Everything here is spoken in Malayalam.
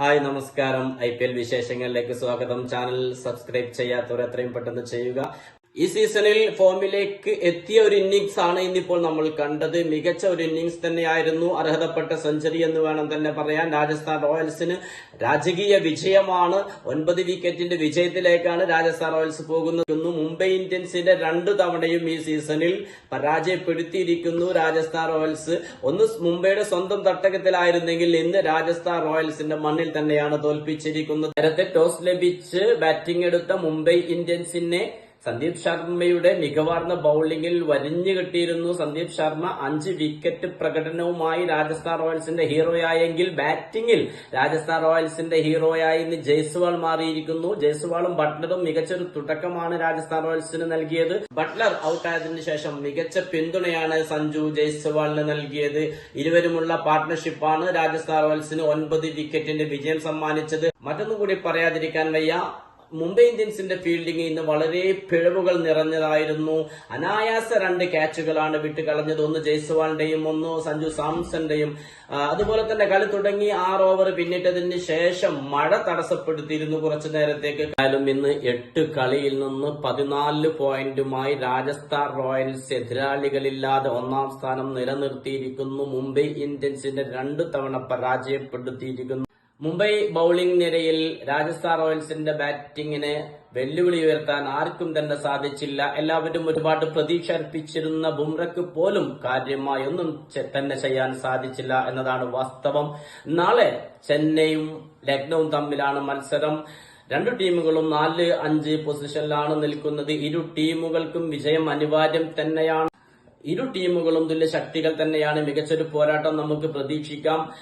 ഹായ് നമസ്കാരം. ഐ പി എൽ വിശേഷങ്ങളിലേക്ക് സ്വാഗതം. ചാനൽ സബ്സ്ക്രൈബ് ചെയ്യാത്തവർ എത്രയും പെട്ടെന്ന് ചെയ്യുക. ഈ സീസണിൽ ഫോമിലേക്ക് എത്തിയ ഒരു ഇന്നിങ്സ് ആണ് ഇന്നിപ്പോൾ നമ്മൾ കണ്ടത്. മികച്ച ഒരു ഇന്നിങ്സ് തന്നെയായിരുന്നു. അർഹതപ്പെട്ട സെഞ്ചുറി എന്ന് വേണം തന്നെ പറയാൻ. രാജസ്ഥാൻ റോയൽസിന് രാജകീയ വിജയമാണ്. ഒൻപത് വിക്കറ്റിന്റെ വിജയത്തിലേക്കാണ് രാജസ്ഥാൻ റോയൽസ് പോകുന്നത്. മുംബൈ ഇന്ത്യൻസിന്റെ രണ്ട് തവണയും ഈ സീസണിൽ പരാജയപ്പെടുത്തിയിരിക്കുന്നു രാജസ്ഥാൻ റോയൽസ്. ഒന്ന് മുംബൈയുടെ സ്വന്തം തട്ടകത്തിലായിരുന്നെങ്കിൽ ഇന്ന് രാജസ്ഥാൻ റോയൽസിന്റെ മണ്ണിൽ തന്നെയാണ് തോൽപ്പിച്ചിരിക്കുന്നത്. നേരത്തെ ടോസ് ലഭിച്ച് ബാറ്റിംഗ് എടുത്ത മുംബൈ ഇന്ത്യൻസിനെ സന്ദീപ് ശർമ്മയുടെ മികവാർന്ന ബൌളിംഗിൽ വരിഞ്ഞു കിട്ടിയിരുന്നു സന്ദീപ് ശർമ്മ. അഞ്ച് വിക്കറ്റ് പ്രകടനവുമായി രാജസ്ഥാൻ റോയൽസിന്റെ ഹീറോയായെങ്കിൽ ബാറ്റിംഗിൽ രാജസ്ഥാൻ റോയൽസിന്റെ ഹീറോയായി ഇന്ന് ജയ്സ്വാൾ മാറിയിരിക്കുന്നു. ജയ്സ്വാളും ബട്ട്ലറും മികച്ചൊരു തുടക്കമാണ് രാജസ്ഥാൻ റോയൽസിന് നൽകിയത്. ബട്ട്ലർ ഔട്ടായതിനു ശേഷം മികച്ച പിന്തുണയാണ് സഞ്ജു ജയ്സ്വാളിന് നൽകിയത്. ഇരുവരുമുള്ള പാർട്ട്ണർഷിപ്പാണ് രാജസ്ഥാൻ റോയൽസിന് ഒൻപത് വിക്കറ്റിന്റെ വിജയം സമ്മാനിച്ചത്. മറ്റൊന്നും കൂടി പറയാതിരിക്കാൻ വയ്യ. മുംബൈ ഇന്ത്യൻസിന്റെ ഫീൽഡിംഗ് ഇന്ന് വളരെ പിഴവുകൾ നിറഞ്ഞതായിരുന്നു. അനായാസ രണ്ട് ക്യാച്ചുകളാണ് വിട്ടുകളഞ്ഞത്. ഒന്ന് ജയ്സ്വാളിന്റെയും ഒന്ന് സഞ്ജു സാംസന്റെയും. അതുപോലെ തന്നെ കളി തുടങ്ങി ആറ് ഓവർ പിന്നിട്ടതിന് ശേഷം മഴ തടസ്സപ്പെടുത്തിയിരുന്നു കുറച്ചു നേരത്തേക്ക്. കാലം ഇന്ന് എട്ട് കളിയിൽ നിന്ന് പതിനാല് പോയിന്റുമായി രാജസ്ഥാൻ റോയൽസ് എതിരാളികളില്ലാതെ ഒന്നാം സ്ഥാനം നിലനിർത്തിയിരിക്കുന്നു. മുംബൈ ഇന്ത്യൻസിന്റെ രണ്ടു തവണ പരാജയപ്പെടുത്തിയിരിക്കുന്നു. മുംബൈ ബൌളിംഗ് നിരയിൽ രാജസ്ഥാൻ റോയൽസിന്റെ ബാറ്റിംഗിന് വെല്ലുവിളി ഉയർത്താൻ ആർക്കും തന്നെ സാധിച്ചില്ല. എല്ലാവരും ഒരുപാട് പ്രതീക്ഷ അർപ്പിച്ചിരുന്ന ബുംറയ്ക്ക് പോലും കാര്യമായി ഒന്നും തന്നെ ചെയ്യാൻ സാധിച്ചില്ല എന്നതാണ് വാസ്തവം. നാളെ ചെന്നൈയും ലക്നൌവും തമ്മിലാണ് മത്സരം. രണ്ട് ടീമുകളും നാല് അഞ്ച് പൊസിഷനിലാണ് നിൽക്കുന്നത്. ഇരു ടീമുകൾക്കും വിജയം അനിവാര്യം തന്നെയാണ്. ഇരു ടീമുകളും തുല്യ ശക്തികൾ തന്നെയാണ്. മികച്ചൊരു പോരാട്ടം നമുക്ക് പ്രതീക്ഷിക്കാം.